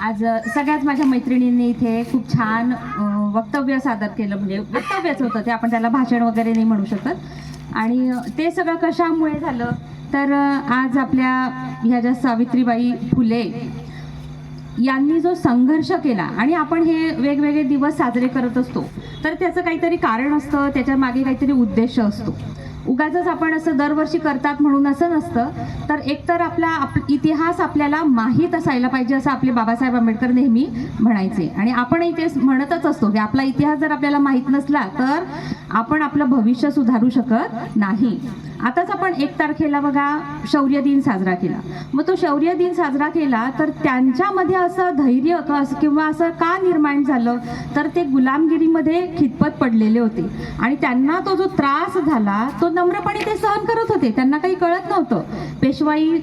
आज सगळ्याच माझ्या मैत्रिणींनी इथे खूप छान वक्तव्य सादर केलं. म्हणजे वक्तव्यच होतं ते आपण त्याला भाषण वगैरे नाही म्हणू शकत. आणि ते सगळं कशामुळे झालं? तर आज आपल्या ह्या ज्या सावित्रीबाई फुले यांनी जो संघर्ष केला आणि आपण हे वेगवेगळे दिवस साजरे करत असतो तर त्याचं काहीतरी कारण असतं त्याच्यामागे काहीतरी उद्देश असतो. उगाच आपण असं दरवर्षी करतात म्हणून असं नसतं. तर एकतर आपला आप इतिहास आपल्याला माहीत असायला पाहिजे असं आपले बाबासाहेब आंबेडकर नेहमी म्हणायचे. आणि आपणही तेच म्हणतच असतो की आपला इतिहास जर आपल्याला माहीत नसला तर आपण आपलं भविष्य सुधारू शकत नाही. आताच आपण एक तारखेला बघा शौर्य दिन साजरा केला. मग तो शौर्य दिन साजरा केला तर त्यांच्यामध्ये असं धैर्य असं किंवा असं का निर्माण झालं? तर ते गुलामगिरीमध्ये खितपत पडलेले होते. आणि त्यांना तो जो त्रास झाला तो नम्रपणे ते सहन करत होते. त्यांना काही कळत नव्हतं. पेशवाई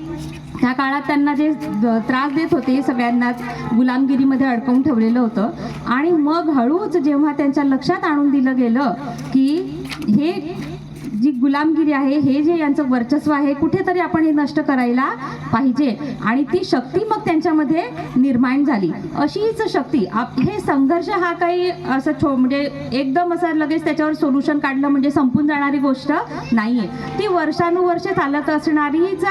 त्या काळात त्यांना जे द- त्रास देत होते सगळ्यांनाच गुलामगिरीमध्ये अडकवून ठेवलेलं होतं. आणि मग हळूच जेव्हा त्यांच्या लक्षात आणून दिलं गेलं की हे जी गुलामगिरी आहे हे जे यांचं वर्चस्व आहे कुठेतरी आपण हे नष्ट करायला पाहिजे. आणि ती शक्ती मग त्यांच्यामध्ये निर्माण झाली. अशीच शक्ती. आप हे संघर्ष हा काही असं छो म्हणजे एकदम असं लगेच त्याच्यावर सोल्युशन काढलं म्हणजे संपून जाणारी गोष्ट नाही आहे ती वर्षानुवर्षे चालत असणारीच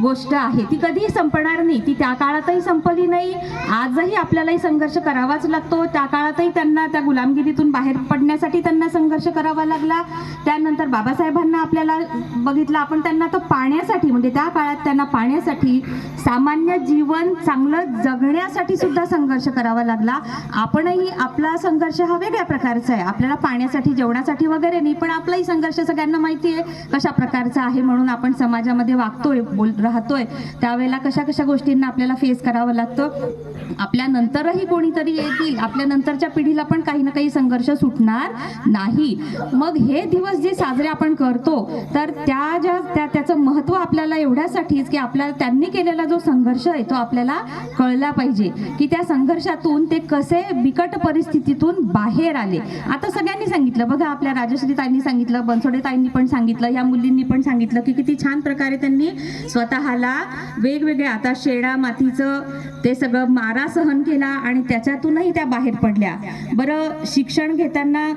गोष्ट आहे. ती कधीही संपणार नाही. ती त्या काळातही संपली नाही. आजही आपल्यालाही संघर्ष करावाच लागतो. त्या काळातही त्यांना त्या गुलामगिरीतून बाहेर पडण्यासाठी त्यांना संघर्ष करावा लागला. त्यानंतर बाबासाहेबांना आपल्याला बघितलं. आपण त्यांना तर पाण्यासाठी म्हणजे त्या काळात त्यांना पाण्यासाठी सामान्य जीवन चांगलं जगण्यासाठी सुद्धा संघर्ष करावा लागला. आपणही आपला संघर्ष हा वेगळ्या प्रकारचा आहे. आपल्याला पाण्यासाठी जेवणासाठी वगैरे नाही पण आपलाही संघर्ष सगळ्यांना माहिती आहे कशा प्रकारचा आहे म्हणून आपण समाजामध्ये वागतोय बोल राहतोय. त्यावेळेला कशा कशा गोष्टींना आपल्याला फेस करावं लागतं? आपल्या नंतरही कोणीतरी येतील. आपल्या नंतरच्या पिढीला पण काही ना काही संघर्ष सुटणार नाही. मग हे दिवस जे साजरे आपण करतो तर त्या ज्या त्या त्याचं महत्त्व आपल्याला एवढ्यासाठीच की आपल्याला त्यांनी केलेला जो संघर्ष आहे तो आपल्याला कळला पाहिजे. की त्या संघर्षातून ते कसे बिकट परिस्थितीतून बाहेर आले. आता सगळ्यांनी सांगितलं. बघा आपल्या राजश्री ताईंनी सांगितलं बनसोडे ताईंनी पण सांगितलं या मुलींनी पण सांगितलं की किती छान प्रकारे त्यांनी स्वतः स्वतःला वेगवेगळ्या आता शेळा मातीचं ते सगळं मारा सहन केला आणि त्याच्यातूनही त्या बाहेर पडल्या. बरं शिक्षण घेताना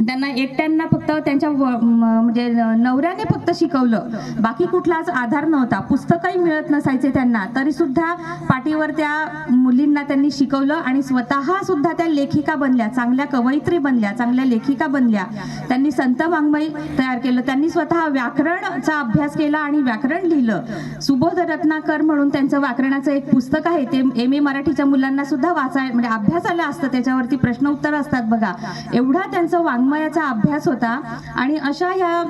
त्यांना एकट्यांना फक्त त्यांच्या व- म्हणजे नवऱ्याने फक्त शिकवलं. बाकी कुठलाच आधार नव्हता. पुस्तकही मिळत नसायचे त्यांना. तरी सुद्धा पाठीवर त्या मुलींना त्यांनी शिकवलं आणि स्वतः सुद्धा त्या लेखिका बनल्या. चांगल्या कवयित्री बनल्या चांगल्या लेखिका बनल्या. त्यांनी संत वाङ्मय तयार केलं. त्यांनी स्वतः व्याकरणचा अभ्यास केला आणि व्याकरण लिहिलं. सुबोध रत्नाकर म्हणून त्यांचं व्याकरणाचं एक पुस्तक आहे. ते एम ए मराठीच्या मुलांना सुद्धा वाचाय म्हणजे अभ्यासाला असतं. त्याच्यावरती प्रश्न उत्तर असतात बघा. एवढा त्यांचं वाङ्मयाचा अभ्यास होता. आणि अशा ह्या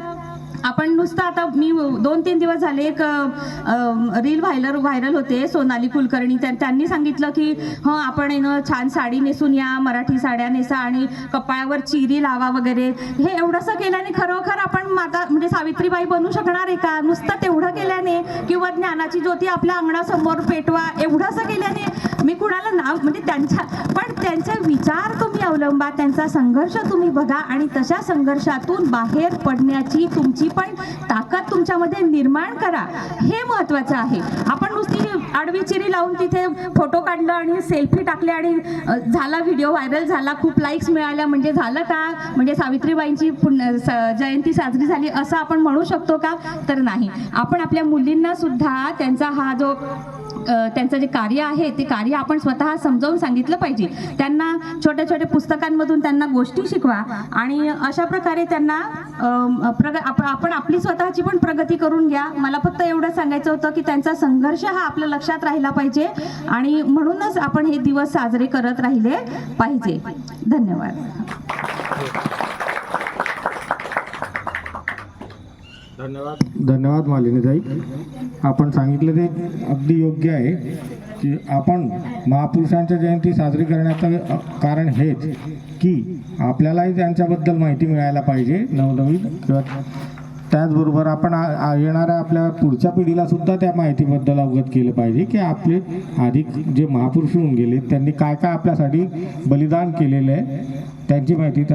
आपण नुसतं आता मी दोन तीन दिवस झाले एक रील व्हायरल व्हायरल होते सोनाली कुलकर्णी. त्यांनी सांगितलं की हं आपण आहे ना छान साडी नेसून या मराठी साड्या नेसा आणि कपाळावर चिरी लावा वगैरे. हे एवढंसं केल्याने खरोखर आपण माता म्हणजे सावित्रीबाई बनू शकणार आहे का? नुसतं तेवढं केल्याने किंवा ज्ञानाची ज्योती आपल्या अंगणासमोर पेटवा एवढंसं केल्याने म्हणजे मी कुणाला नाव म्हणजे त्यांच्या पण त्यांचे विचार तुम्ही अवलंबा त्यांचा संघर्ष तुम्ही बघा आणि तशा संघर्षातून बाहेर पडण्याची तुमची पण ताकद तुमच्यामध्ये निर्माण करा. हे महत्वाचं आहे. आपण नुसती आडवी चिरी लावून तिथे फोटो काढलं आणि सेल्फी टाकले आणि झाला व्हिडिओ व्हायरल झाला खूप लाईक्स मिळाल्या म्हणजे झालं का? म्हणजे सावित्रीबाईंची पुण्य स- जयंती साजरी झाली असं आपण म्हणू शकतो का? तर नाही. आपण आपल्या मुलींना सुद्धा त्यांचा हा जो त्यांचं जे कार्य आहे ते कार्य आपण स्वतः समजावून सांगितलं पाहिजे. त्यांना छोट्या छोट्या पुस्तकांमधून त्यांना गोष्टी शिकवा आणि अशा प्रकारे त्यांना प्रग आप- आपण आपली स्वतःची पण प्रगती करून घ्या. मला फक्त एवढं सांगायचं होतं की त्यांचा संघर्ष हा आपल्या लक्षात राहिला पाहिजे आणि म्हणूनच आपण हे दिवस साजरे करत राहिले पाहिजे. धन्यवाद. धन्यवाद. धन्यवाद मालिनीताई आपण सांगितलं ते अगदी योग्य आहे की आपण महापुरुषांच्या जयंती साजरी करण्याचं कारण हेच की आपल्यालाही त्यांच्याबद्दल माहिती मिळायला पाहिजे नवनवीन. किंवा त्याचबरोबर आपण आ- येणाऱ्या आपल्या पुढच्या पिढीला सुद्धा त्या माहितीबद्दल अवगत केलं पाहिजे की आपले आधी जे महापुरुष होऊन गेले त्यांनी काय काय आपल्यासाठी बलिदान केलेलं आहे त्यांची माहिती त्यांना